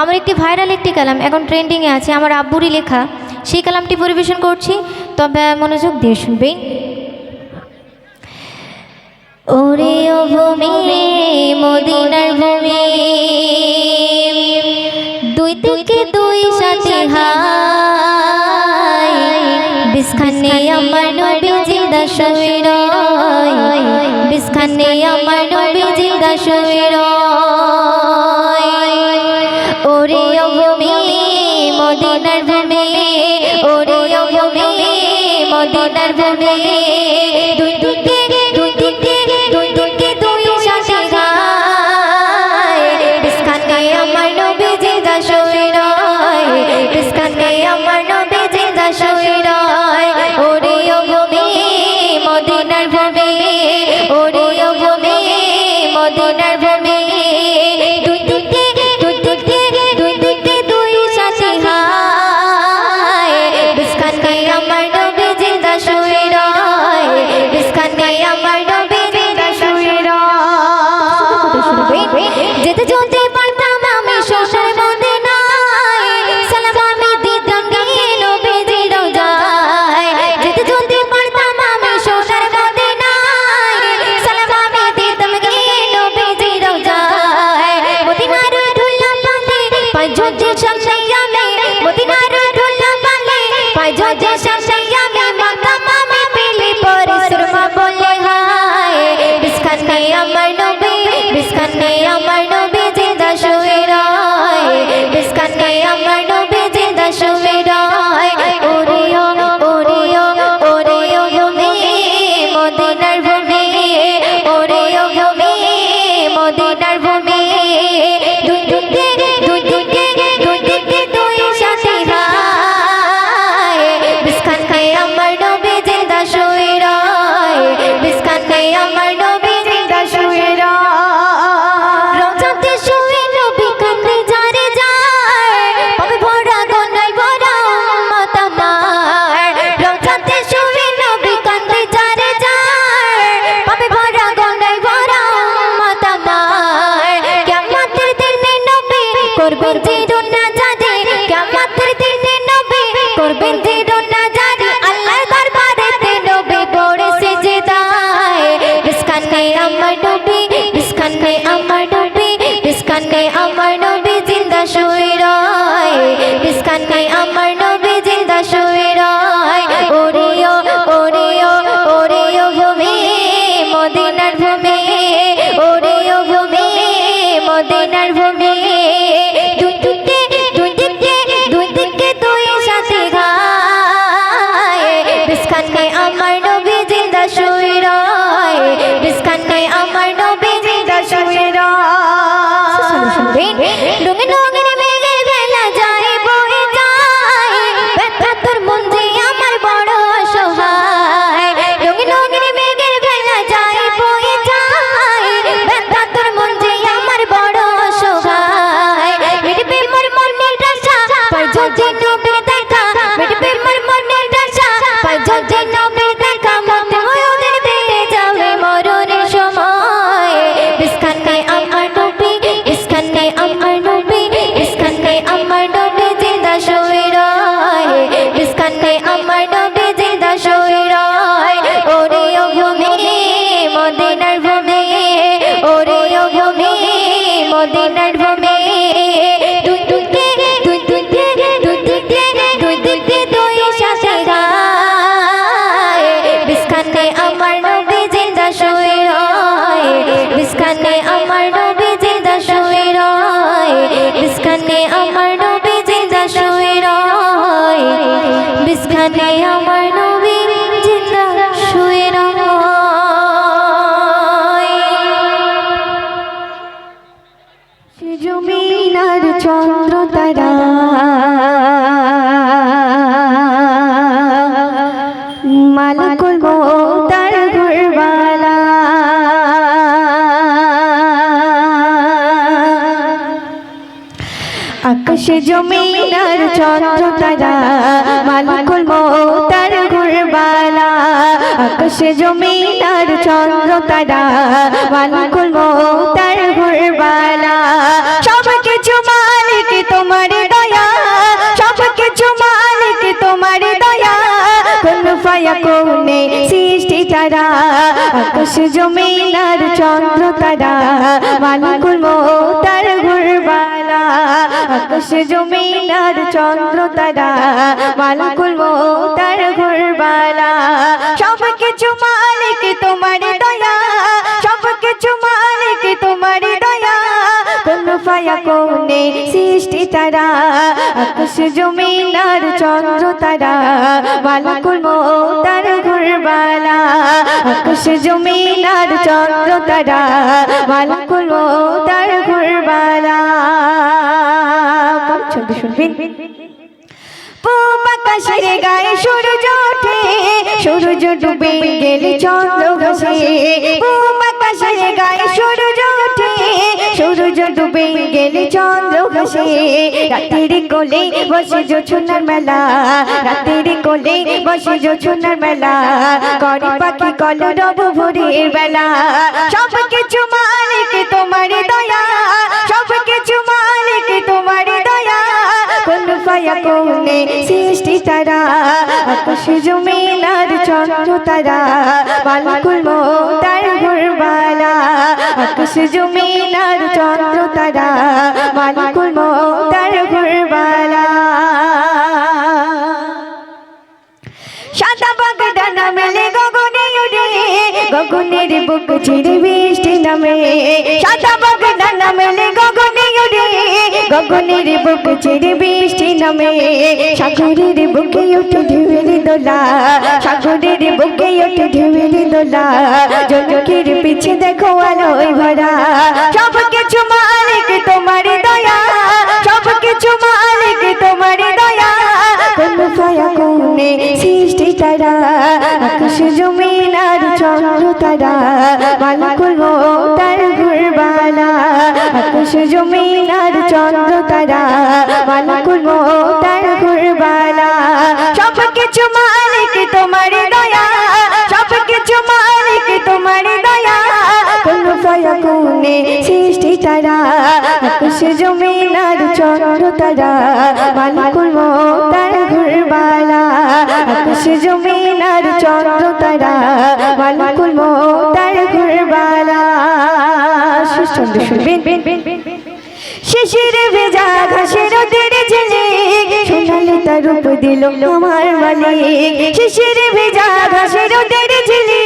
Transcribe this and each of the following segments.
আমার একটি ভাইরাল একটি কালাম, এখন ট্রেন্ডিংয়ে আছে, আমার আব্বুরই লেখা। সেই কালামটি পরিবেশন করছি, তবে মনোযোগ দিয়ে শুনবেন। ওরে ও ভূমি, মদিনার ভূমি, দুই থেকে দুই সাথে হাই বিসখানে আমার নবী জিন্দা শুয়ে রয় বিসখানে আমার নবী জিন্দা শুয়ে মদিনার ভূমি my dog. আকাশে জমিন আর চন্দ্র তারা মালিকুল মোতার ঘুরবালা। আকাশে জমিন আর চন্দ্র তারা মালিকুল মোতার ঘুরবালা। সব কিছু মালিক তোমার দয়া, সব কিছু মালিক তোমার দয়া। কোন ফায়া কোনে সৃষ্টি তারা, আকাশ জমিন আর চন্দ্র তারা মালিকুল মোতার ঘুরবালা। আকাশ জমিনার চন্দ্র তারা মালকুল তার ঘুরবালা। সব কিছু মালিক তোমার কোনে সৃষ্টি তারা, আকাশ জমিন আর চন্দ্র তারা মালিকুল মৌতার ঘুরবালা, আকাশ জমিন আর চন্দ্র তারা মালিকুল মৌতার ঘুরবালা। ছবি শুনবেন আকাশের গায়ে সূর্য ওঠে, সূর্য ডুবে গেলে চন্দ্র ভাসে। ভাসে রাতের কোলে বসে জোছনার মেলা, রাতের কোলে বসে জোছনার মেলা, করে পাখি কল রব ভোরের বেলা। সব কিছু মালিক তোমার দয়া, সব কিছু মালিক তোমার দয়া। কোন ফায়া কোনে সৃষ্টি তারা, আকাশ জমিন আর চন্দ্র তারা মালিকুল মৌতার ঘুরবালা আকাশ জমিনার চন্দ্র তারা মালিকুল মৌতার ঘুরবালা সাদা বাগডানা মেলে গগনে উড়ে, গগনের বুক ছিড়ে নামে। সাদা বাগডানা মেলে গগনে গগনের বুক ছিড়ে বৃষ্টি নামে। সাগরের বুকে উঠে ঢেউয়ের দোলা। সাগরের বুকে উঠে ঢেউয়ের দোলা। জনকের পিছে দেখো আলোয় ভরা। সব কিছু মালিক তোমার দয়া। সব কিছু মালিক তোমার দয়া। কোন ফায়া কোনে সৃষ্টি তারা। আকাশ জমিন আর চন্দ্র তারা। মালিকুল মৌতার ঘুরবালা। আকাশ জমিন চন্দ্র তারা মালিকুল মৌতার ঘুরবালা। সব কিছু মালিক তোমার দয়া সব কিছু মালিক তোমার দয়া। কোন ফায়া কোনে সৃষ্টি তারা, আকাশ জমিন আর চন্দ্র তারা মালিকুল মৌতার ঘুরবালা। আকাশ জমিন আর চন্দ্র তারা মালিকুল মৌতার ঘুরবালা। সুচন্দ্র শুনবেন। শিশির ভেজা ঘাসের ওদের ঝিলে সোনালি তার রূপ দিল আমার মালিক। শিশির ভেজা ঘাসের ওদের ঝিলে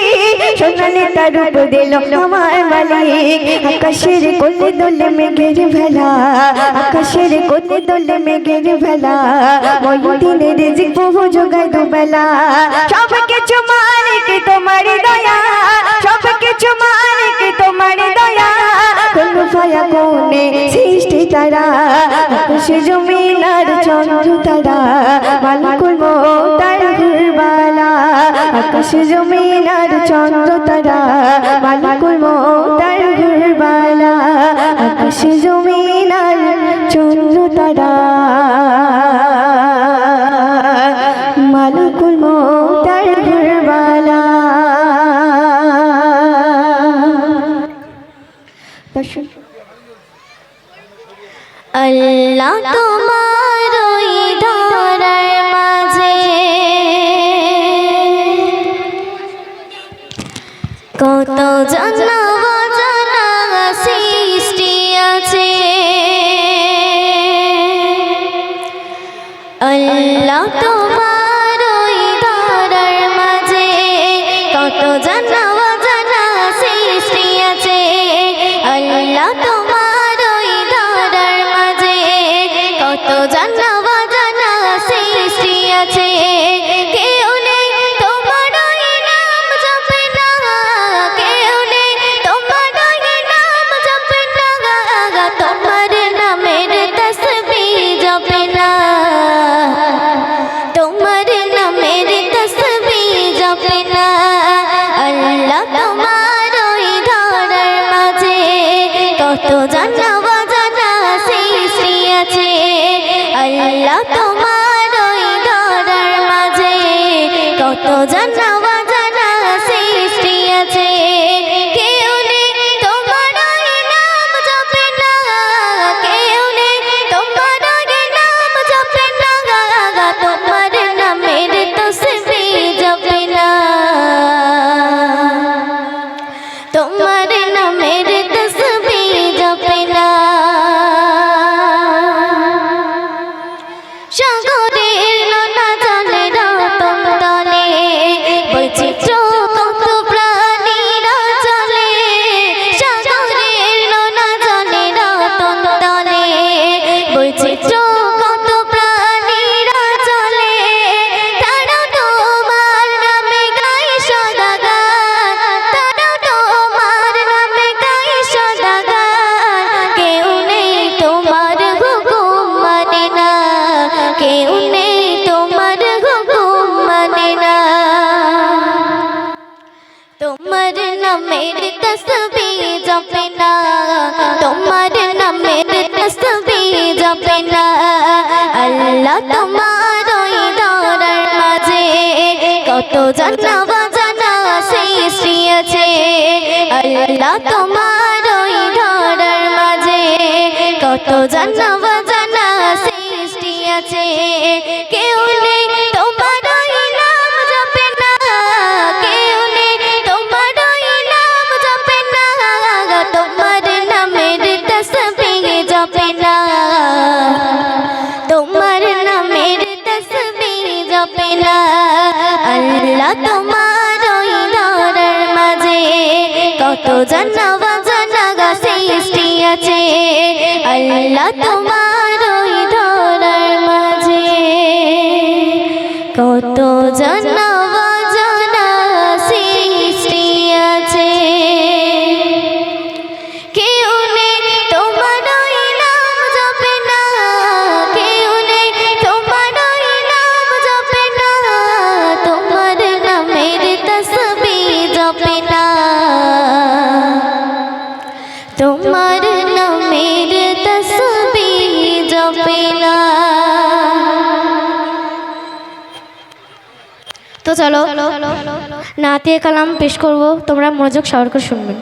সোনালি তার রূপ দিল আমার মালিক। আকাশের কোলে দোলে মেঘের ভেলা। আকাশের কোলে দোলে মেঘের ভেলা। ময়ূদিনের রিজিক বহু যোগায় দুবেলা। সব কিছু মালিক তোমার দয়া। সব কিছু মালিক আকাশ জমিন আর চন্দ্র তারা, মালিকুল মৌতার ঘুরবালা। আকাশ জমিনার চন্দ্র তারা, মালিকুল মৌতার ঘুরবালা। আকাশ জমিনার চন্দ্র তারা, মালিকুল মৌতার আল্লাহ তোমার ধরার মাঝে। কত জানা অজানা সৃষ্টি আছে। আল্লাহ তোমার কত তোমার নামের তসবি জপে না। তোমার নামের তসবি জপে না। আল্লাহ তোমার ওই ধরার মাঝে কত জানা বাজানা সৃষ্টি আল্লাহ তোমার ওই ধরার মাঝে কত জানা বাজানা সৃষ্টি কেউ জানা জানা গা সৃষ্টি মাঝে কত জন্ম জানা চলো। নাতে কালাম পেশ করব তোমরা মনোযোগ সহকারে শুনবেন